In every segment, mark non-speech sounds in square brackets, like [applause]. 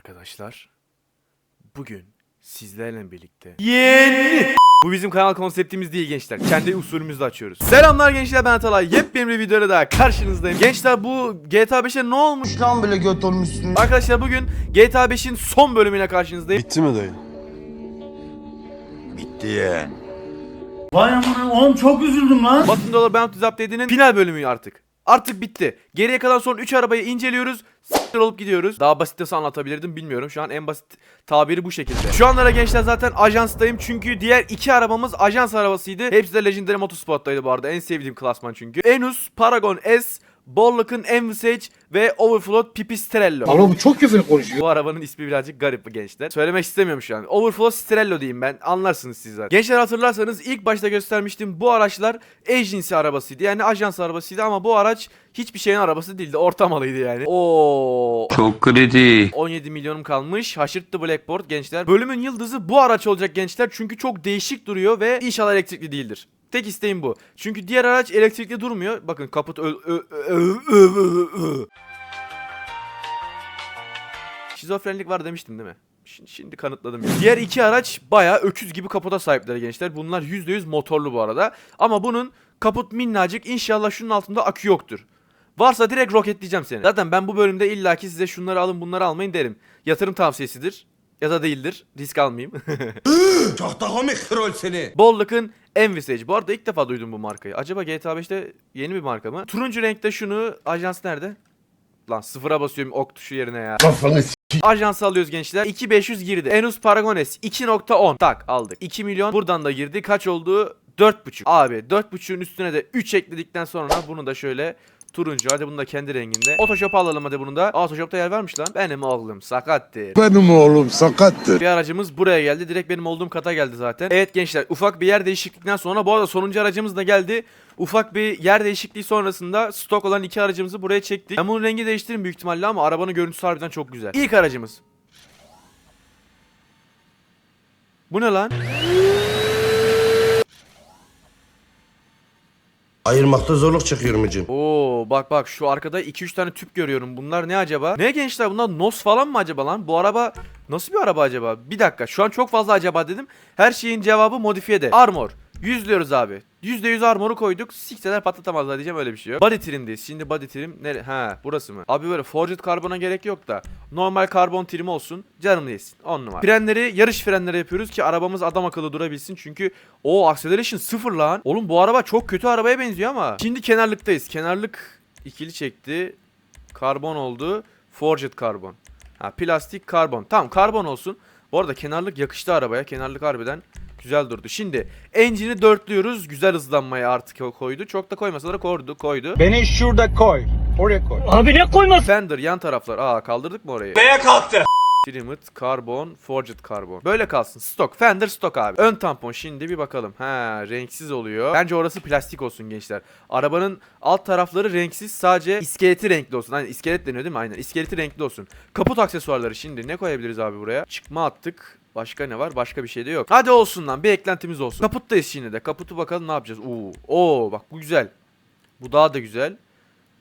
Arkadaşlar bugün sizlerle birlikte yeni bu bizim kanal konseptimiz değil gençler. Kendi usulümüzle açıyoruz. Selamlar gençler ben Atalay. Yepyeni bir videoda daha karşınızdayım. Gençler bu GTA 5'e ne olmuş? Lan böyle göt olmuşsun. Arkadaşlar bugün GTA 5'in son bölümüne karşınızdayım. Bitti mi dayı? Bitti yeğen. Vay amına oğlum çok üzüldüm lan. Batın Dollar Bounty Update'inin final bölümü artık. Artık bitti. Geriye kalan son 3 arabayı inceliyoruz. Olup gidiyoruz. Daha basit nasıl anlatabilirdim bilmiyorum. Şu an en basit tabiri bu şekilde. Şu anlara gençler zaten ajanstayım. Çünkü diğer iki arabamız ajans arabasıydı. Hepsi de Legendary Motorsport'taydı bu arada. En sevdiğim klasman çünkü. Enus, Paragon S, Bollock'ın Envisage ve Overflow Pipistrello. Ama bu çok küfür konuşuyor. Bu arabanın ismi birazcık garip bu gençler. Söylemek istemiyorum şu an. Overflow Strello diyeyim ben. Anlarsınız sizler. Gençler hatırlarsanız ilk başta göstermiştim. Bu araçlar agency arabasıydı. Yani ajans arabasıydı ama bu araç hiçbir şeyin arabası değildi. Ortamalıydı yani. Oo. Çok kritik. 17 milyonum kalmış. Haşırttı Blackboard gençler. Bölümün yıldızı bu araç olacak gençler. Çünkü çok değişik duruyor ve inşallah elektrikli değildir. Tek isteğim bu. Çünkü diğer araç elektrikli durmuyor. Bakın kaput ö- ö- ö- ö- ö- ö- Şizofrenlik var demiştim değil mi? Şimdi, şimdi kanıtladım. ya. Diğer iki araç bayağı öküz gibi kaputa sahipler gençler. Bunlar %100 motorlu bu arada. Ama bunun kaput minnacık. İnşallah şunun altında akü yoktur. Varsa direkt roketleyeceğim seni. Zaten ben bu bölümde illaki size şunları alın bunları almayın derim. Yatırım tavsiyesidir. Ya da değildir. Risk almayayım. [laughs] Çok da komik rol seni. Bollock'ın Envisage. Bu arada ilk defa duydum bu markayı. Acaba GTA 5'te yeni bir marka mı? Turuncu renkte şunu ajans nerede? Lan sıfıra basıyorum ok tuşu yerine ya. Kafanı Ajansı alıyoruz gençler. 2500 girdi. Enus Paragones 2.10. Tak aldık. 2 milyon buradan da girdi. Kaç oldu? 4.5. Abi 4.5'ün üstüne de 3 ekledikten sonra bunu da şöyle turuncu. Hadi bunu da kendi renginde. Otoshop'a alalım hadi bunu da. Aa, Otoshop'ta yer varmış lan. Benim oğlum sakattır. Benim oğlum sakattır. Bir aracımız buraya geldi. Direkt benim olduğum kata geldi zaten. Evet gençler ufak bir yer değişiklikten sonra bu arada sonuncu aracımız da geldi. Ufak bir yer değişikliği sonrasında stok olan iki aracımızı buraya çektik. Ben bunun rengi değiştiririm büyük ihtimalle ama arabanın görüntüsü harbiden çok güzel. İlk aracımız. Bu ne lan? Ayırmakta zorluk çekiyorum hocam. Oo bak bak şu arkada 2-3 tane tüp görüyorum. Bunlar ne acaba? Ne gençler bunlar NOS falan mı acaba lan? Bu araba nasıl bir araba acaba? Bir dakika şu an çok fazla acaba dedim. Her şeyin cevabı modifiyede. Armor. Yüzlüyoruz abi. %100 armoru koyduk. Sikseler patlatamazlar diyeceğim öyle bir şey yok. Body trim'deyiz. Şimdi body trim nere? Ha burası mı? Abi böyle forged karbona gerek yok da. Normal karbon trim olsun. Canım değilsin. 10 numara. Frenleri yarış frenleri yapıyoruz ki arabamız adam akıllı durabilsin. Çünkü o acceleration sıfır lan. Oğlum bu araba çok kötü arabaya benziyor ama. Şimdi kenarlıktayız. Kenarlık ikili çekti. Karbon oldu. Forged karbon. Ha plastik karbon. Tamam karbon olsun. Bu arada kenarlık yakıştı arabaya. Kenarlık harbiden güzel durdu. Şimdi engine'i dörtlüyoruz. Güzel hızlanmaya artık koydu. Çok da koymasa da koydu. koydu. Beni şurada koy. Oraya koy. Abi ne koymasın? Fender yan taraflar. Aa kaldırdık mı orayı? B'ye kalktı. Trimmed, karbon, forged karbon. Böyle kalsın. Stok. Fender stok abi. Ön tampon şimdi bir bakalım. Ha renksiz oluyor. Bence orası plastik olsun gençler. Arabanın alt tarafları renksiz. Sadece iskeleti renkli olsun. Aynen iskelet deniyor değil mi? Aynen. İskeleti renkli olsun. Kaput aksesuarları şimdi ne koyabiliriz abi buraya? Çıkma attık. Başka ne var? Başka bir şey de yok. Hadi olsun lan. Bir eklentimiz olsun. Kaputtayız şimdi de. Kaputu bakalım ne yapacağız. Oo. Oo bak bu güzel. Bu daha da güzel.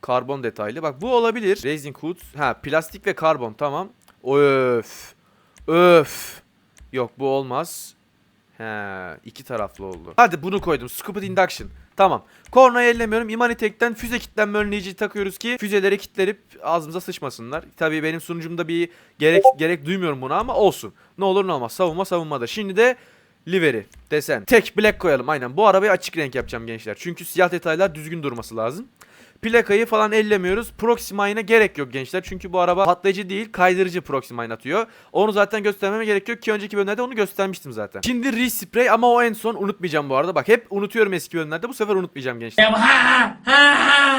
Karbon detaylı. Bak bu olabilir. Racing Hood. Ha plastik ve karbon tamam. Öf. Öf. Yok bu olmaz. He iki taraflı oldu. Hadi bunu koydum. Scooped Induction. Tamam. Kornayı ellemiyorum. Imanitek'ten füze kitlenme önleyici takıyoruz ki füzeleri kitlenip ağzımıza sıçmasınlar. Tabii benim sunucumda bir gerek gerek duymuyorum buna ama olsun. Ne olur ne olmaz. Savunma savunmada. Şimdi de livery desen. Tek black koyalım aynen. Bu arabayı açık renk yapacağım gençler. Çünkü siyah detaylar düzgün durması lazım. Plakayı falan ellemiyoruz. Proximine'a gerek yok gençler. Çünkü bu araba patlayıcı değil, kaydırıcı Proximine atıyor. Onu zaten göstermeme gerek yok ki önceki bölümlerde onu göstermiştim zaten. Şimdi respray ama o en son unutmayacağım bu arada. Bak hep unutuyorum eski bölümlerde. Bu sefer unutmayacağım gençler.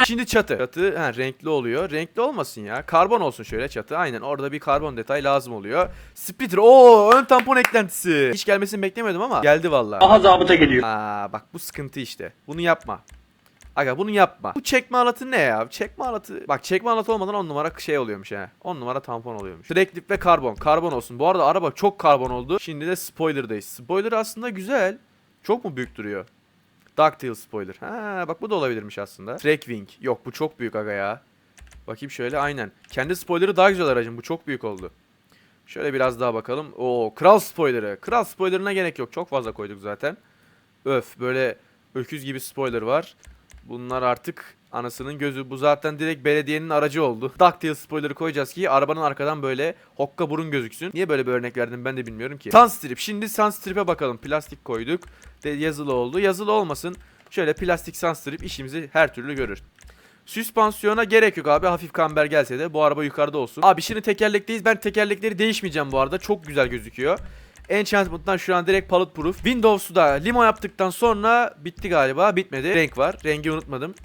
Şimdi çatı. Çatı ha, renkli oluyor. Renkli olmasın ya. Karbon olsun şöyle çatı. Aynen orada bir karbon detay lazım oluyor. Splitter. Oo ön tampon eklentisi. Hiç gelmesini beklemiyordum ama geldi vallahi. Aha zabıta geliyor. Aa bak bu sıkıntı işte. Bunu yapma. Aga bunu yapma. Bu çekme alatı ne ya? Çekme alatı. Bak çekme alatı olmadan 10 numara şey oluyormuş ha. 10 numara tampon oluyormuş. Direktif ve karbon. Karbon olsun. Bu arada araba çok karbon oldu. Şimdi de spoiler'dayız. Spoiler aslında güzel. Çok mu büyük duruyor? Ducktail spoiler. Ha bak bu da olabilirmiş aslında. Trackwing. Yok bu çok büyük aga ya. Bakayım şöyle aynen. Kendi spoiler'ı daha güzel aracın. Bu çok büyük oldu. Şöyle biraz daha bakalım. Oo kral spoilerı. Kral spoilerına gerek yok. Çok fazla koyduk zaten. Öf böyle öküz gibi spoiler var. Bunlar artık anasının gözü. Bu zaten direkt belediyenin aracı oldu. Ducktail spoiler'ı koyacağız ki arabanın arkadan böyle hokka burun gözüksün. Niye böyle bir örnek verdim ben de bilmiyorum ki. Sunstrip. Şimdi Sunstrip'e bakalım. Plastik koyduk. De yazılı oldu. Yazılı olmasın. Şöyle plastik Sunstrip işimizi her türlü görür. Süspansiyona gerek yok abi. Hafif kamber gelse de bu araba yukarıda olsun. Abi şimdi tekerlekteyiz. Ben tekerlekleri değişmeyeceğim bu arada. Çok güzel gözüküyor. Enchantment'tan şu an direkt pallet proof. Windows'u da limo yaptıktan sonra bitti galiba. Bitmedi. Renk var. Rengi unutmadım.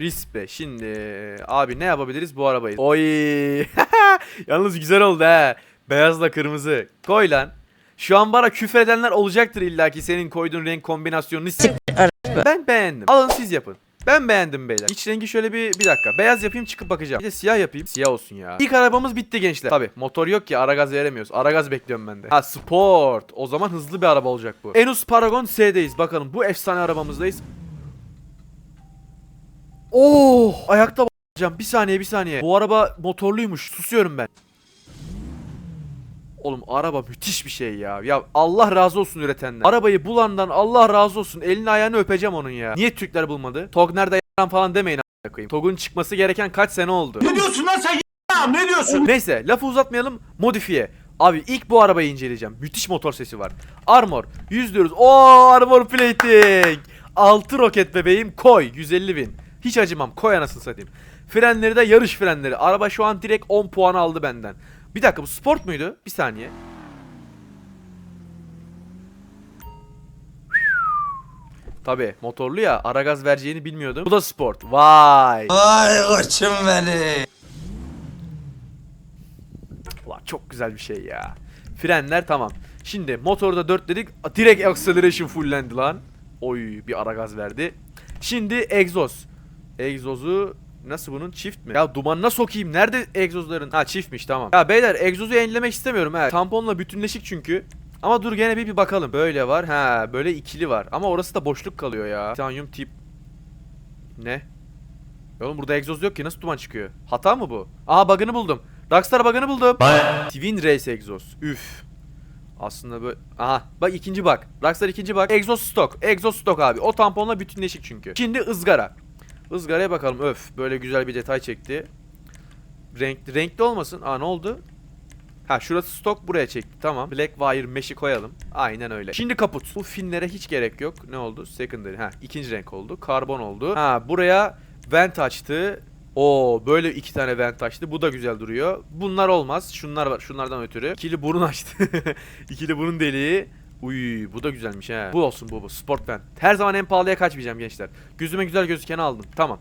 Rispe. Şimdi abi ne yapabiliriz bu arabayı? Oy. [laughs] Yalnız güzel oldu ha. Beyazla kırmızı. Koy lan. Şu an bana küfür edenler olacaktır illaki senin koyduğun renk kombinasyonunu. Ben beğendim. Alın siz yapın. Ben beğendim beyler. İç rengi şöyle bir bir dakika. Beyaz yapayım çıkıp bakacağım. Bir de siyah yapayım. Siyah olsun ya. İlk arabamız bitti gençler. Tabi motor yok ki ara gaz veremiyoruz. Ara gaz bekliyorum ben de. Ha sport. O zaman hızlı bir araba olacak bu. Enus Paragon S'deyiz. Bakalım bu efsane arabamızdayız. Oh! Ayakta bakacağım. Bir saniye bir saniye. Bu araba motorluymuş. Susuyorum ben. Oğlum araba müthiş bir şey ya. Ya Allah razı olsun üretenden. Arabayı bulandan Allah razı olsun. Elini ayağını öpeceğim onun ya. Niye Türkler bulmadı? Tog nerede yaran falan demeyin a**ına koyayım. Tog'un çıkması gereken kaç sene oldu? Ne diyorsun lan sen ya? Ne diyorsun? Neyse lafı uzatmayalım. Modifiye. Abi ilk bu arabayı inceleyeceğim. Müthiş motor sesi var. Armor. 100 diyoruz. Oo armor plating. 6 roket bebeğim koy. 150 bin. Hiç acımam. Koy anasını satayım. Frenleri de yarış frenleri. Araba şu an direkt 10 puan aldı benden. Bir dakika bu sport muydu? Bir saniye. Tabi motorlu ya ara gaz vereceğini bilmiyordum. Bu da sport. Vay. Ay koçum benim. Ulan çok güzel bir şey ya. Frenler tamam. Şimdi motorda 4 dedik. Direkt acceleration fullendi lan. Oy bir ara gaz verdi. Şimdi egzoz. Egzozu nasıl bunun çift mi? Ya dumanına sokayım. Nerede egzozların? Ha çiftmiş tamam. Ya beyler egzozu yenilemek istemiyorum ha. Tamponla bütünleşik çünkü. Ama dur gene bir, bir bakalım. Böyle var. Ha böyle ikili var. Ama orası da boşluk kalıyor ya. Titanium tip. Ne? Ya Oğlum burada egzoz yok ki nasıl duman çıkıyor? Hata mı bu? Aha bug'ını buldum. Rockstar bug'ını buldum. Twin Race egzoz. Üf. Aslında böyle... Aha bak ikinci bak. Rockstar ikinci bak. Egzoz stok. Egzoz stok abi. O tamponla bütünleşik çünkü. Şimdi ızgara. Izgaraya bakalım. Öf. Böyle güzel bir detay çekti. Renkli, renkli olmasın. Aa ne oldu? Ha şurası stok buraya çekti. Tamam. Black wire mesh'i koyalım. Aynen öyle. Şimdi kaput. Bu finlere hiç gerek yok. Ne oldu? Secondary. Ha ikinci renk oldu. Karbon oldu. Ha buraya vent açtı. Oo böyle iki tane vent açtı. Bu da güzel duruyor. Bunlar olmaz. Şunlar var. Şunlardan ötürü. İkili burun açtı. [laughs] İkili burun deliği. Uy bu da güzelmiş ha. Bu olsun bu bu. Sport vent. Her zaman en pahalıya kaçmayacağım gençler. Gözüme güzel gözükeni aldım. Tamam.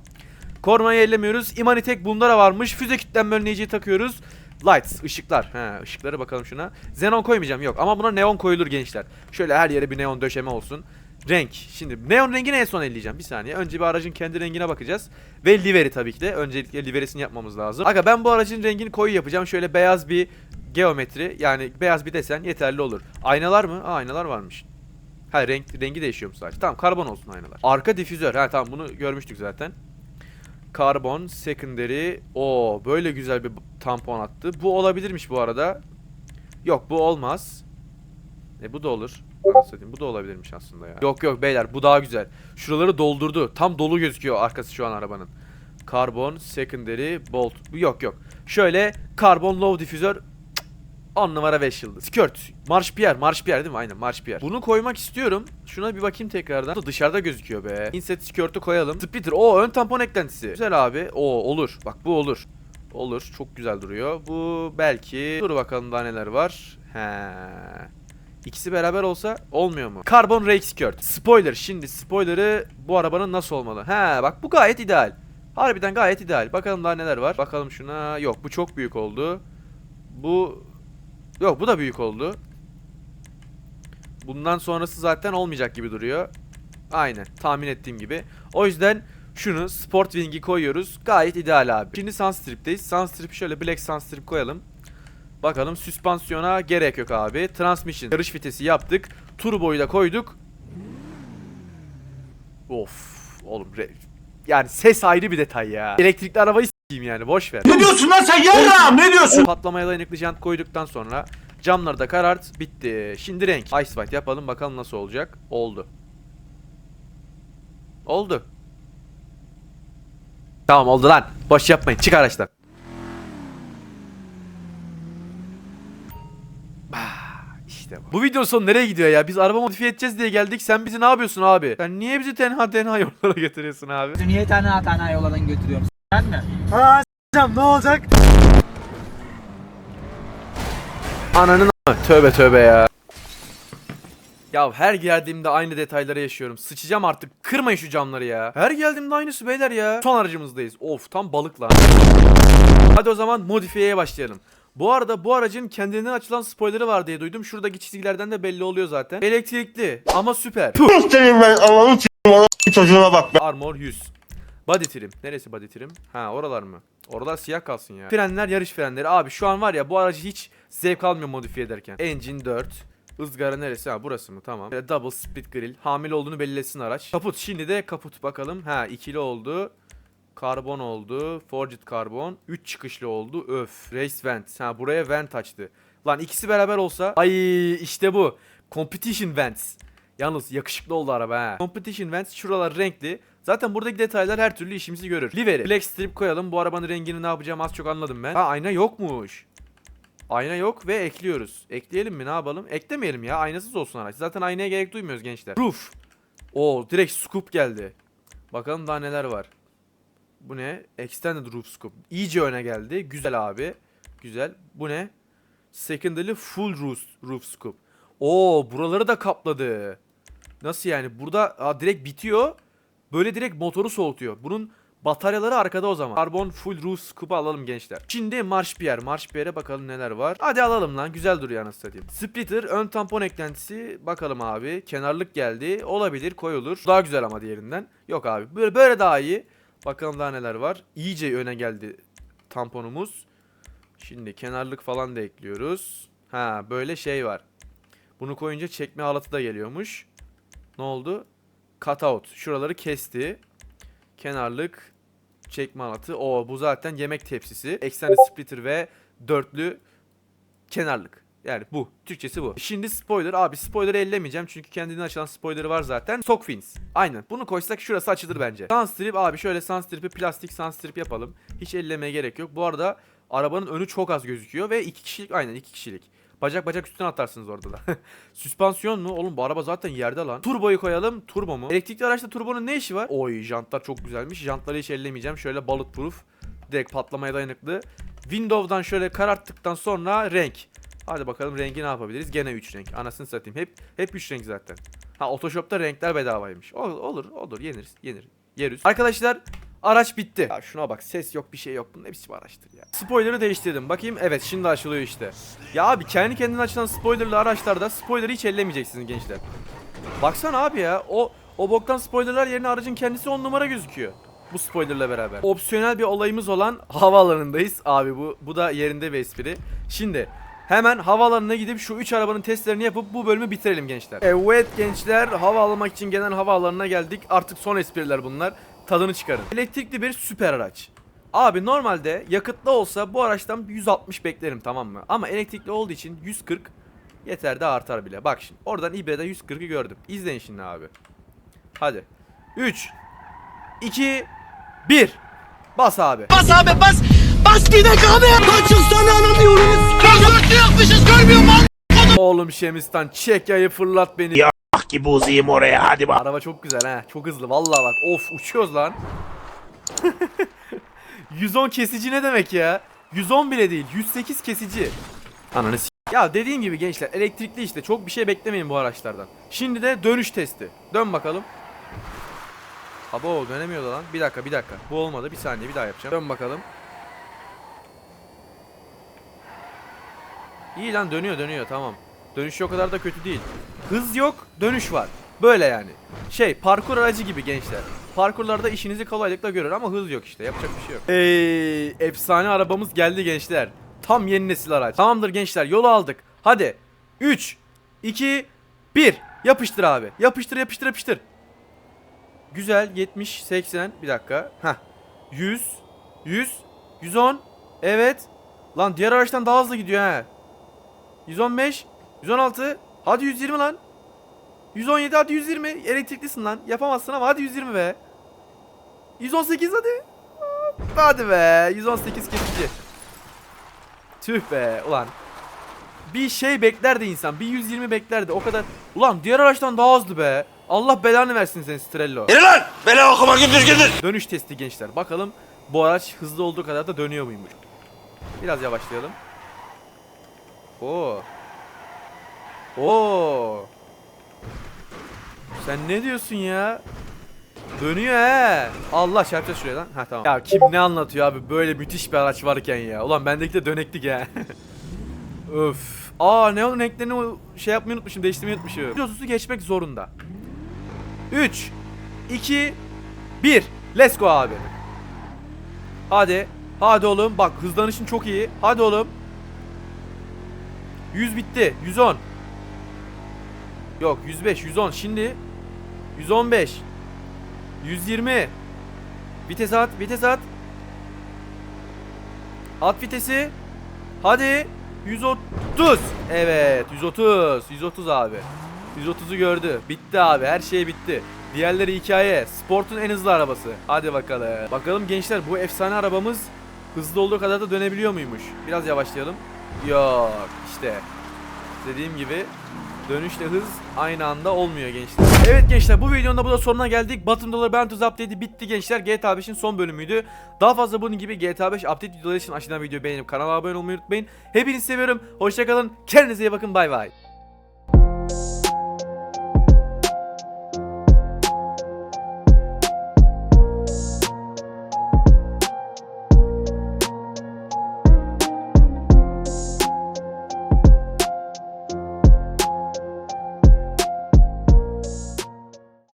Kormayı ellemiyoruz. Imanitek bunda varmış. Füze kütlenme önleyiciyi takıyoruz. Lights, ışıklar. He, ışıkları bakalım şuna. Xenon koymayacağım yok ama buna neon koyulur gençler. Şöyle her yere bir neon döşeme olsun. Renk. Şimdi neon rengini en son elleyeceğim. Bir saniye. Önce bir aracın kendi rengine bakacağız. Ve liveri tabii ki de. Öncelikle liverisini yapmamız lazım. Aga ben bu aracın rengini koyu yapacağım. Şöyle beyaz bir geometri. Yani beyaz bir desen yeterli olur. Aynalar mı? Aa aynalar varmış. Ha renk rengi değişiyor mu sadece? Tamam karbon olsun aynalar. Arka difüzör. Ha tamam bunu görmüştük zaten. Karbon, secondary. O böyle güzel bir tampon attı. Bu olabilirmiş bu arada. Yok bu olmaz. E bu da olur. Anasını satayım, Bu da olabilirmiş aslında ya. Yok yok beyler bu daha güzel. Şuraları doldurdu. Tam dolu gözüküyor arkası şu an arabanın. Karbon, secondary, bolt. Yok yok. Şöyle karbon low difüzör 10 numara 5 yıldız. Skirt. Marş Pierre. Marş Pierre değil mi? Aynen Marş Pierre. Bunu koymak istiyorum. Şuna bir bakayım tekrardan. Dışarıda gözüküyor be. Inset skirt'ü koyalım. Splitter. O ön tampon eklentisi. Güzel abi. O olur. Bak bu olur. Olur. Çok güzel duruyor. Bu belki. Dur bakalım daha neler var. He. İkisi beraber olsa olmuyor mu? Carbon Rake Skirt. Spoiler. Şimdi spoiler'ı bu arabanın nasıl olmalı? He bak bu gayet ideal. Harbiden gayet ideal. Bakalım daha neler var. Bakalım şuna. Yok bu çok büyük oldu. Bu Yok bu da büyük oldu. Bundan sonrası zaten olmayacak gibi duruyor. Aynen tahmin ettiğim gibi. O yüzden şunu Sport Wing'i koyuyoruz. Gayet ideal abi. Şimdi Sunstrip'teyiz. Sunstrip şöyle Black Sunstrip koyalım. Bakalım süspansiyona gerek yok abi. Transmission yarış vitesi yaptık. Turboyu da koyduk. Of oğlum yani ses ayrı bir detay ya. Elektrikli arabayı s**eyim yani boş ver. Ne diyorsun lan sen yarram ne diyorsun? Patlamaya dayanıklı jant koyduktan sonra camları da karart bitti. Şimdi renk. Ice White yapalım bakalım nasıl olacak. Oldu. Oldu. Tamam oldu lan. Boş yapmayın. Çık araçtan. İşte bu. Bu videonun sonu nereye gidiyor ya? Biz araba modifiye edeceğiz diye geldik. Sen bizi ne yapıyorsun abi? Sen niye bizi tenha tenha [laughs] yollara getiriyorsun abi? Niye tane tane yollardan götürüyorsun? Sen mi? Ananın a- Tövbe tövbe ya. Ya her geldiğimde aynı detayları yaşıyorum. Sıçacağım artık. Kırmayın şu camları ya. Her geldiğimde aynısı beyler ya. Son aracımızdayız. Of tam balık lan. Hadi o zaman modifiyeye başlayalım. Bu arada bu aracın kendinden açılan spoilerı var diye duydum. Şuradaki çizgilerden de belli oluyor zaten. Elektrikli ama süper. Senin ben Allah'ın çocuğuna bak. Armor 100. Body trim. Neresi body trim? Ha oralar mı? Oralar siyah kalsın ya. Frenler yarış frenleri. Abi şu an var ya bu aracı hiç zevk almıyor modifiye ederken. Engine 4. Izgara neresi? Ha burası mı? Tamam. Double split grill. Hamile olduğunu belirlesin araç. Kaput. Şimdi de kaput bakalım. Ha ikili oldu. Karbon oldu. Forged karbon. 3 çıkışlı oldu. Öf. Race vent. Ha buraya vent açtı. Lan ikisi beraber olsa. Ay işte bu. Competition vents. Yalnız yakışıklı oldu araba ha. Competition vents şuralar renkli. Zaten buradaki detaylar her türlü işimizi görür. Livery. Black strip koyalım. Bu arabanın rengini ne yapacağım az çok anladım ben. Ha ayna yokmuş. Ayna yok ve ekliyoruz. Ekleyelim mi ne yapalım? Eklemeyelim ya. Aynasız olsun araç. Zaten aynaya gerek duymuyoruz gençler. Roof. Oo direkt scoop geldi. Bakalım daha neler var. Bu ne? Extended roof scoop. İyice öne geldi. Güzel abi. Güzel. Bu ne? Secondary full roof, roof scoop. Oo buraları da kapladı. Nasıl yani? Burada aa, direkt bitiyor. Böyle direkt motoru soğutuyor. Bunun bataryaları arkada o zaman. Karbon full roof scoop'u alalım gençler. Şimdi marş bir yer. Marş bir yere bakalım neler var. Hadi alalım lan. Güzel duruyor anasını satayım. Splitter ön tampon eklentisi. Bakalım abi. Kenarlık geldi. Olabilir koyulur. Daha güzel ama diğerinden. Yok abi. Böyle, böyle daha iyi. Bakalım daha neler var. İyice öne geldi tamponumuz. Şimdi kenarlık falan da ekliyoruz. Ha böyle şey var. Bunu koyunca çekme halatı da geliyormuş. Ne oldu? Cutout. Şuraları kesti. Kenarlık çekme halatı. O bu zaten yemek tepsisi. Extended splitter ve dörtlü kenarlık. Yani bu. Türkçesi bu. Şimdi spoiler. Abi spoiler'ı ellemeyeceğim. Çünkü kendinden açılan spoiler'ı var zaten. Stock fins. Aynen. Bunu koysak şurası açılır bence. Sunstrip abi şöyle sunstrip'i plastik sunstrip yapalım. Hiç ellemeye gerek yok. Bu arada arabanın önü çok az gözüküyor ve iki kişilik aynen iki kişilik. Bacak bacak üstüne atarsınız orada da. [laughs] Süspansiyon mu? Oğlum bu araba zaten yerde lan. Turboyu koyalım. Turbo mu? Elektrikli araçta turbonun ne işi var? Oy jantlar çok güzelmiş. Jantları hiç ellemeyeceğim. Şöyle bulletproof. Direkt patlamaya dayanıklı. Windows'dan şöyle kararttıktan sonra renk. Hadi bakalım rengi ne yapabiliriz? Gene 3 renk. Anasını satayım. Hep hep 3 renk zaten. Ha Otoshop'ta renkler bedavaymış. Ol- olur, olur. Yeniriz, yenir. Yeriz. Arkadaşlar araç bitti. Ya şuna bak ses yok bir şey yok. Bu ne biçim araçtır ya. Spoiler'ı değiştirdim. Bakayım evet şimdi açılıyor işte. Ya abi kendi kendine açılan spoilerlı araçlarda spoiler'ı hiç ellemeyeceksiniz gençler. Baksana abi ya o o boktan spoilerlar yerine aracın kendisi 10 numara gözüküyor. Bu spoilerla beraber. Opsiyonel bir olayımız olan havaalanındayız. Abi bu bu da yerinde bir espri. Şimdi hemen havaalanına gidip şu 3 arabanın testlerini yapıp bu bölümü bitirelim gençler. Evet gençler hava almak için gelen havaalanına geldik. Artık son espriler bunlar. Tadını çıkarın. Elektrikli bir süper araç. Abi normalde yakıtlı olsa bu araçtan 160 beklerim tamam mı? Ama elektrikli olduğu için 140 yeter de artar bile. Bak şimdi oradan İB'de 140'ı gördüm. İzleyin şimdi abi. Hadi. 3 2 1 Bas abi. Bas abi bas. Bas gidek abi. Kaçın sana anlamıyoruz. Gözlüklü yapmışız görmüyor musun? Oğlum Şemistan çek yayı fırlat beni. Ya. Bak gibi uzayım oraya hadi bak. Araba çok güzel ha. Çok hızlı vallahi bak. Of uçuyoruz lan. [laughs] 110 kesici ne demek ya? 110 bile değil. 108 kesici. Ananı s- Ya dediğim gibi gençler elektrikli işte çok bir şey beklemeyin bu araçlardan. Şimdi de dönüş testi. Dön bakalım. Abo dönemiyor da lan. Bir dakika bir dakika. Bu olmadı. Bir saniye bir daha yapacağım. Dön bakalım. İyi lan dönüyor dönüyor tamam. Dönüş o kadar da kötü değil. Hız yok, dönüş var. Böyle yani. Şey, parkur aracı gibi gençler. Parkurlarda işinizi kolaylıkla görür ama hız yok işte. Yapacak bir şey yok. Ey, efsane arabamız geldi gençler. Tam yeni nesil araç. Tamamdır gençler, yolu aldık. Hadi. 3 2 1 Yapıştır abi. Yapıştır, yapıştır, yapıştır. Güzel. 70 80 bir dakika. Heh. 100 100 110. Evet. Lan diğer araçtan daha hızlı gidiyor ha. 115. 116. Hadi 120 lan. 117 hadi 120. Elektriklisin lan. Yapamazsın ama hadi 120 be. 118 hadi. Hadi be. 118 kesici. Tüh be ulan. Bir şey beklerdi insan. Bir 120 beklerdi. O kadar. Ulan diğer araçtan daha hızlı be. Allah belanı versin seni Strello. Yürü lan! Bela okuma gündüz gündüz! Dönüş testi gençler. Bakalım bu araç hızlı olduğu kadar da dönüyor muymuş. Biraz yavaşlayalım. Oo. Oo. Sen ne diyorsun ya? Dönüyor he. Allah çarpacağız şuraya lan. Ha tamam. Ya kim ne anlatıyor abi böyle müthiş bir araç varken ya. Ulan bendeki de döneklik ya. [laughs] Öf. Aa ne onun renklerini şey yapmayı unutmuşum, değiştirmeyi unutmuşum. Videosusu geçmek zorunda. 3 2 1 Let's go abi. Hadi. Hadi oğlum. Bak hızlanışın çok iyi. Hadi oğlum. 100 bitti. 110. Yok 105 110 şimdi 115 120 Vites at vites at. At vitesi. Hadi. 130 Evet 130 130 abi. 130'u gördü. Bitti abi her şey bitti. Diğerleri hikaye. Sport'un en hızlı arabası. Hadi bakalım. Bakalım gençler bu efsane arabamız Hızlı olduğu kadar da dönebiliyor muymuş? Biraz yavaşlayalım. Yok işte. Dediğim gibi Dönüşle hız aynı anda olmuyor gençler. Evet gençler bu videonun da burada sonuna geldik. Bottom Dollar Bantus Update'i bitti gençler. GTA 5'in son bölümüydü. Daha fazla bunun gibi GTA 5 update videoları için aşağıdan videoyu beğenip kanala abone olmayı unutmayın. Hepinizi seviyorum. Hoşçakalın. Kendinize iyi bakın. Bay bay.